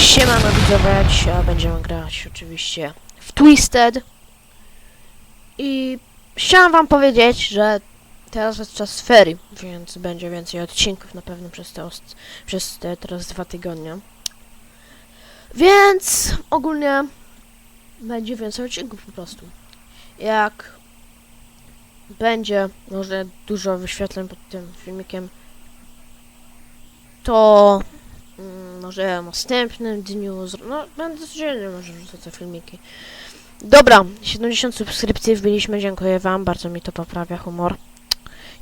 Siemano widzowie, dzisiaj będziemy grać oczywiście w Twisted i chciałam wam powiedzieć, że teraz jest czas ferii, więc będzie więcej odcinków na pewno przez te, przez te teraz dwa tygodnie. Więc ogólnie będzie więcej odcinków po prostu. Jak będzie może dużo wyświetleń pod tym filmikiem, to może w następnym dniu, no będę codziennie może wrzucać te filmiki. Dobra, 70 subskrypcji wbiliśmy, dziękuję wam, bardzo mi to poprawia humor.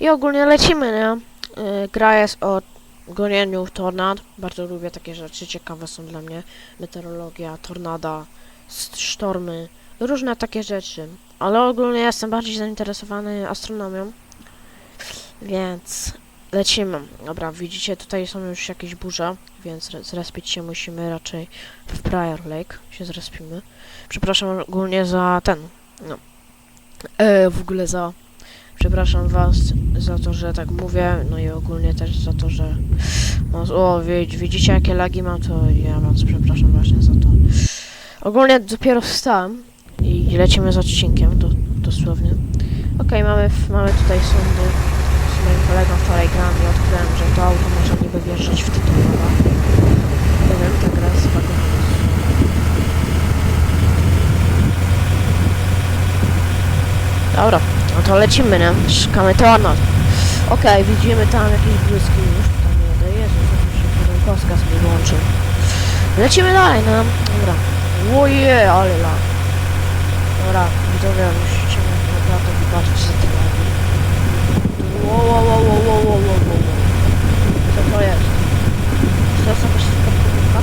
I ogólnie lecimy, nie? Yy, gra jest o gonieniu tornad, bardzo lubię takie rzeczy, ciekawe są dla mnie. Meteorologia, tornada, sztormy, różne takie rzeczy. Ale ogólnie jestem bardziej zainteresowany astronomią, więc lecimy. Dobra, widzicie, tutaj są już jakieś burze, więc re- zrespić się musimy raczej w Prior Lake, się zrespimy. Przepraszam ogólnie za ten, no, e, w ogóle za, przepraszam was za to, że tak mówię, no i ogólnie też za to, że, no, o, wi- widzicie jakie lagi mam, to ja was przepraszam właśnie za to. Ogólnie dopiero wstałem i lecimy z odcinkiem, do, dosłownie. Okej, mamy, w- mamy tutaj sądy z moim kolegą wczoraj grałem i odkryłem, że to auto może niby wjeżdżać w tytułowa. Nie wiem, ta gra jest zbagowana. Dobra, no to lecimy, nie? Szukamy tornad. Okej, widzimy tam jakieś błyski już. Tam jedę, Jezu, co się podcast mi włączył. Lecimy dalej, no. Dobra. Oje, ale lag. Dobra, widzowie, musicie naprawdę wybaczyć za te lagi. Wow, wow, wow, wow, wow, wow, wow, wow. Co to jest? Czy to jest jakaś podpórka?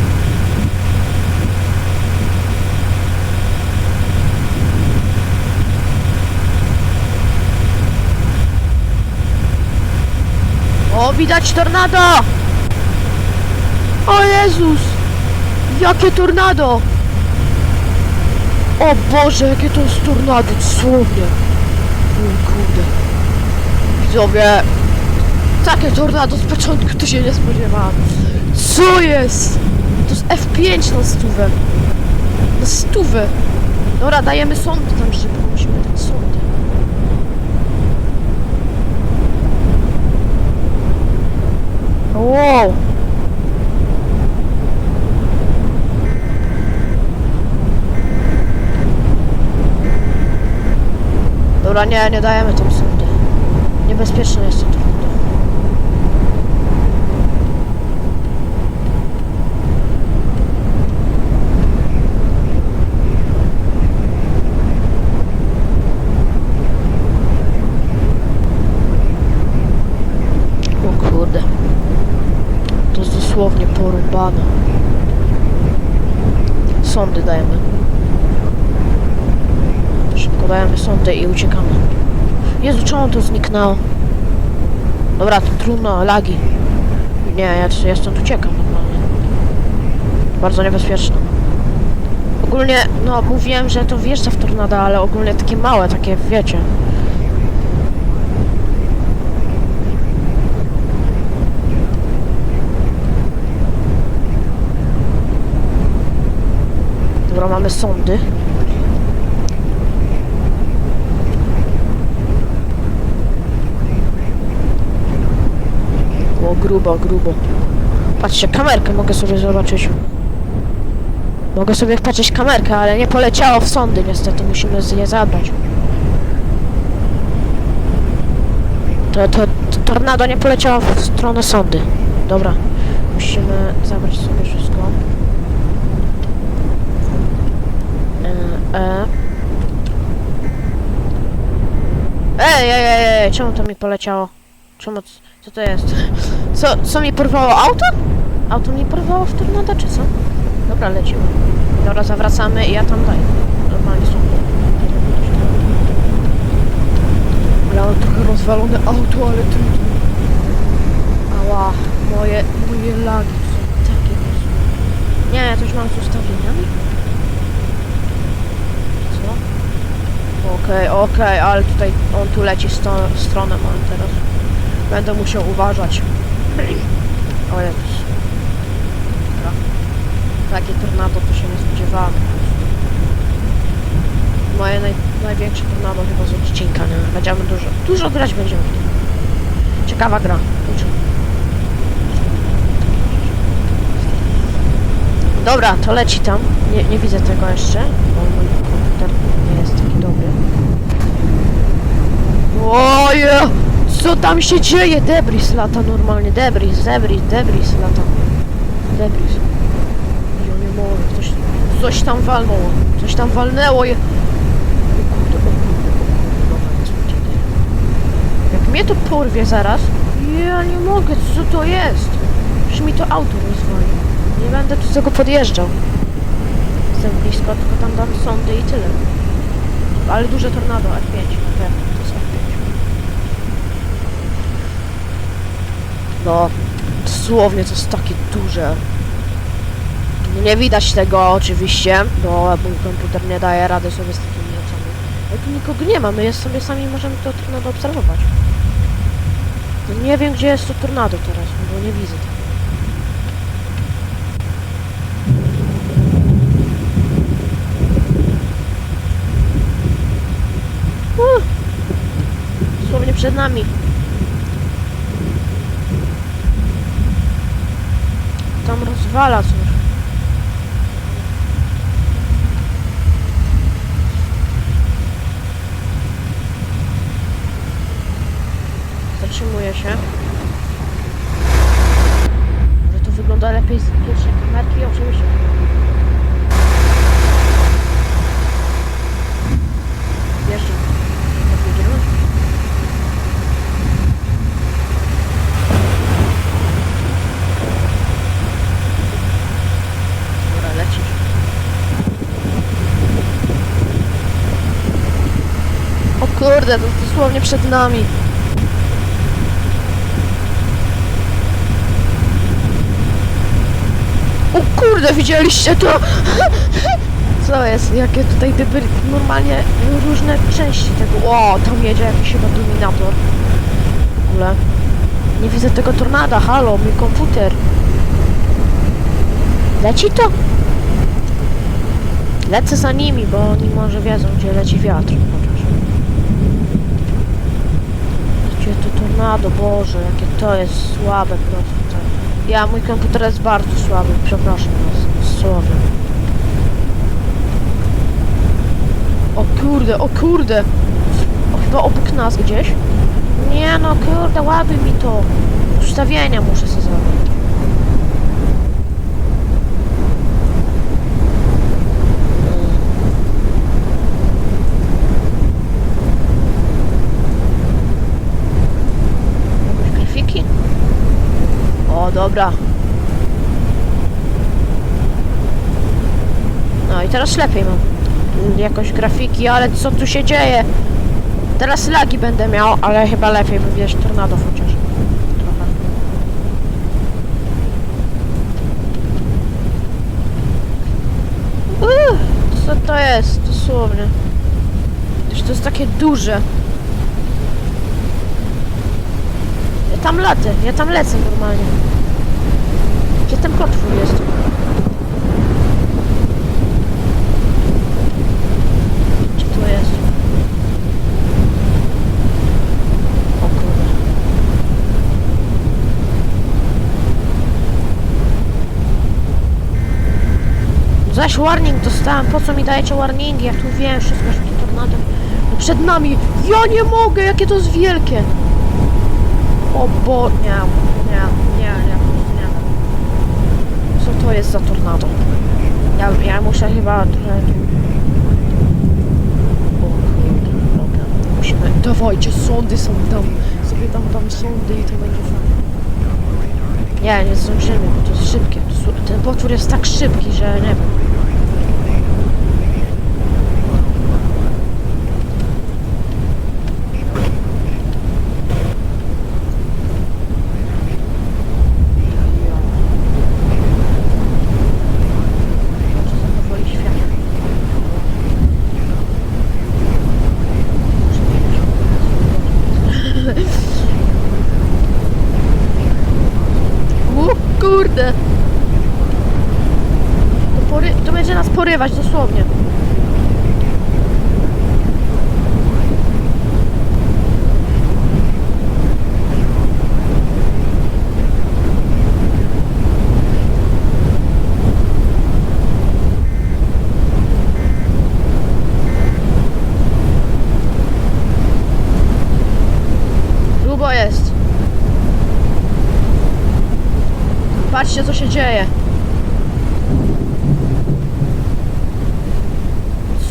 O, widać tornado! O Jezus! Jakie tornado! O Boże, jakie to jest tornado, dosłownie! O kurde. Widzowie, takie tornado z początku to się nie spodziewałam. Co jest? To jest F5 na stówę. Na stówę. Dobra, dajemy sądy tam szybko, musimy dać sądy. Wow. Dobra, nie, nie dajemy sądy. Niebezpieczne jest to tornado. O kurde. To jest dosłownie porąbane. Sądy dajemy. Szybko dajemy sądy i uciekamy. Jezu, czemu to zniknęło? Dobra, to trudno, lagi. Nie, ja, ja stąd uciekam normalnie. Bardzo niebezpieczne. Ogólnie, no mówiłem, że to wjeżdża w tornado, ale ogólnie takie małe, takie wiecie. Dobra, mamy sądy. Grubo, grubo. Patrzcie, kamerkę mogę sobie zobaczyć. Mogę sobie patrzeć kamerkę, ale nie poleciało w sądy, niestety musimy je zabrać. To, to, to tornado nie poleciało w stronę sądy. Dobra, musimy zabrać sobie wszystko. E, e. Ej, ej, ej, ej, czemu to mi poleciało? Czemu, co to jest? Co, co mi porwało auto? Auto mi porwało w tornado, czy co? Dobra, lecimy. Dobra, zawracamy i ja tam daję. Normalnie są. Mam trochę rozwalone auto, ale trudno. Ała, moje, moje lagi są takie. Nie, ja już mam z ustawieniami. Co? Okej, okej, ale tutaj on tu leci sto, stronę mam teraz. Będę musiał uważać. O Jezus. Dobra. takie tornado to się nie spodziewałem. Moje naj, największe tornado chyba z odcinka, nie? Będziemy dużo, dużo grać będziemy. Ciekawa gra. Dużo. Dobra, to leci tam. Nie, nie widzę tego jeszcze, bo mój komputer nie jest taki dobry. Oje! Co tam się dzieje? Debris lata normalnie. Debris, debris, debris lata. Debris. Ja nie mogę. Coś, coś tam walnęło. Coś tam walnęło. Je... Jak mnie to porwie zaraz. Ja nie mogę. Co to jest? Przecież mi to auto rozwali. Nie będę tu tego podjeżdżał. Jestem blisko, tylko tam dam sądy i tyle. Ale duże tornado, F5, na pewno, to jest F5. No, dosłownie to jest takie duże. No Nie widać tego oczywiście, bo mój komputer nie daje rady sobie z takimi rzeczami. Ale tu nikogo nie ma, my jest sobie sami możemy to tornado obserwować. No nie wiem gdzie jest to tornado teraz, bo nie widzę tego. Dosłownie przed nami. Rozwala coś. Zatrzymuje się. Może to wygląda lepiej z pierwszej kamerki? Oczywiście. Jeszcze. Jak jedziemy? Dobra, lecisz. O kurde, to dosłownie przed nami. O kurde, widzieliście to? Co jest? Jakie tutaj dyby... Normalnie różne części tego... O, tam jedzie jakiś chyba dominator. W ogóle. Nie widzę tego tornada, halo, mój komputer. Leci to? Lecę za nimi, bo oni może wiedzą, gdzie leci wiatr. Chociaż. Gdzie to tornado, Boże, jakie to jest słabe po prostu. Ja, mój komputer jest bardzo słaby, przepraszam was, słaby. O kurde, o kurde! O, chyba obok nas gdzieś. Nie no, kurde, łaby mi to. Ustawienia muszę sobie zrobić. Jakieś grafiki? O, dobra. No i teraz lepiej mam. Jakoś grafiki, ale co tu się dzieje? Teraz lagi będę miał, ale chyba lepiej by wiesz tornado chociaż. Trochę. Uuu, co to jest? Dosłownie. Przecież to jest takie duże. Ja tam latę, ja tam lecę normalnie. Gdzie ten potwór jest? Gdzie to jest? O kurde. Zaś warning dostałem, po co mi dajecie warningi? Ja tu wiem wszystko, że to tornado. Przed nami! Ja nie mogę, jakie to jest wielkie! O bo... Nie, nie, nie, nie, nie. Co to jest za tornado? Ja, ja muszę chyba trochę... O kurde, dobra. Musimy... Dawajcie, sądy są tam. Sobie tam, tam sądy i to będzie fajnie. Nie, nie zdążymy, bo to jest szybkie. Ten potwór jest tak szybki, że nie wiem. Może za powoli światło. O kurde! porywać, dosłownie. Jest. Patrzcie, co się dzieje.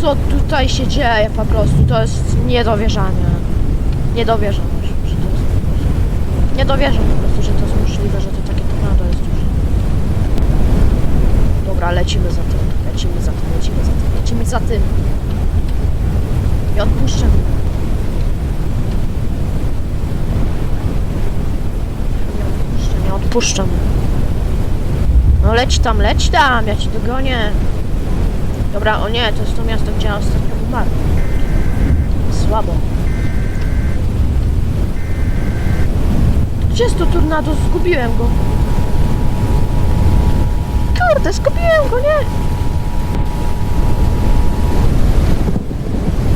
Co tutaj się dzieje po prostu? To jest niedowierzanie. Nie dowierzam, że to jest możliwe. Nie dowierzam po prostu, że to jest możliwe, że to takie tornado jest duże. Dobra, lecimy za tym, lecimy za tym, lecimy za tym, lecimy za tym. I odpuszczę. Nie odpuszczę, nie odpuszczam. No leć tam, leć tam, ja ci dogonię. Dobra, o nie, to jest to miasto, gdzie ja ostatnio umarł. Słabo. Gdzie jest to tornado? Zgubiłem go. Kurde, zgubiłem go, nie?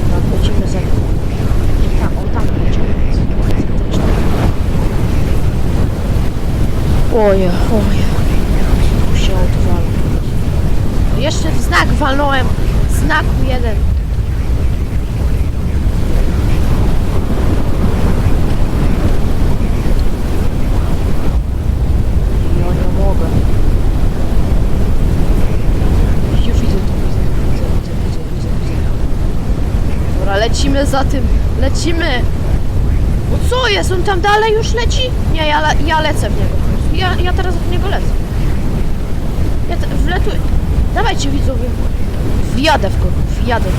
Dobra, lecimy za... Nie tam, o tam lecimy. Oje, oje. Tu się odwalę. Jeszcze w znak walnąłem. Znaku jeden. Ja nie mogę. Ja widzę to, widzę, widzę, widzę, widzę, widzę, widzę. Dobra, lecimy za tym. Lecimy. No co jest? On tam dalej już leci? Nie, ja, ja lecę w niego. Ja, ja teraz w niego lecę. Ja te, wletuję. Dawajcie widzowie. Wjadę w go, wjadę.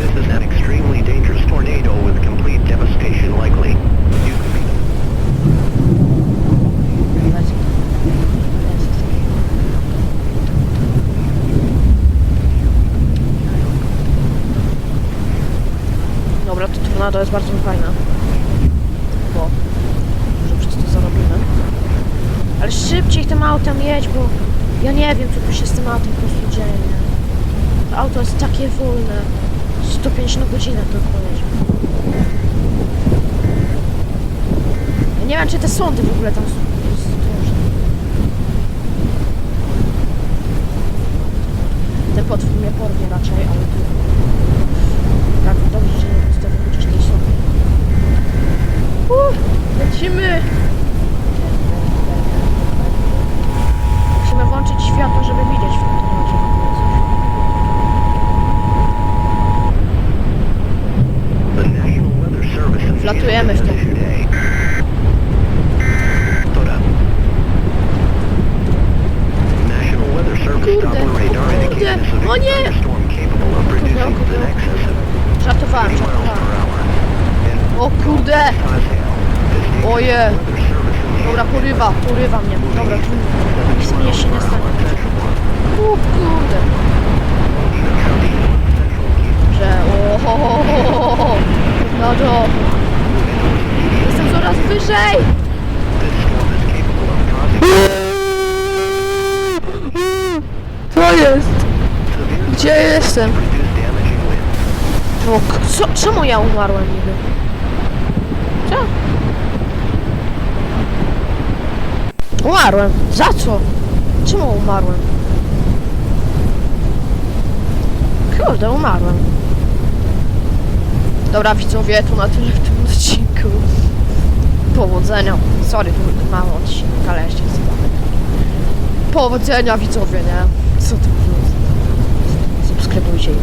This is an extremely dangerous tornado with complete devastation likely. You could be. Dobra, to tornado jest bardzo fajna. Bo może przez to zarobimy. Ale szybciej tym autem jedź, bo ja nie wiem, co tu się z tym autem po prostu dzieje. To auto jest takie wolne. 105 na godzinę tylko jedzie. Ja nie wiem, czy te sądy w ogóle tam są. Ten potwór mnie porwie raczej, ale tu... Tak, dobrze, że nie postawię chociaż tej sądy. Uh, lecimy! Musimy włączyć światło, żeby widzieć w tym temacie w ogóle coś. Wlatujemy w to. Kurde, kurde, o nie! thunderstorm capable of producing Kurde, kurde, an excess of Żartowałem, 50 miles żartowałem. per hour. And O kurde! Oje. Dobra, porywa, porywa mnie. Dobra, nic mnie się nie stanie. O kurde! Że ohohoho! No to... Jestem coraz wyżej! Co jest? Gdzie jestem? O, co, czemu ja umarłem niby? Co? Umarłem. Za co? Czemu umarłem? Kurde, umarłem. Dobra, widzowie, to na tyle w tym odcinku. Powodzenia. Sorry, to mały odcinek, ale jeszcze dalej. Powodzenia, widzowie, nie? Co to było? Subskrybujcie i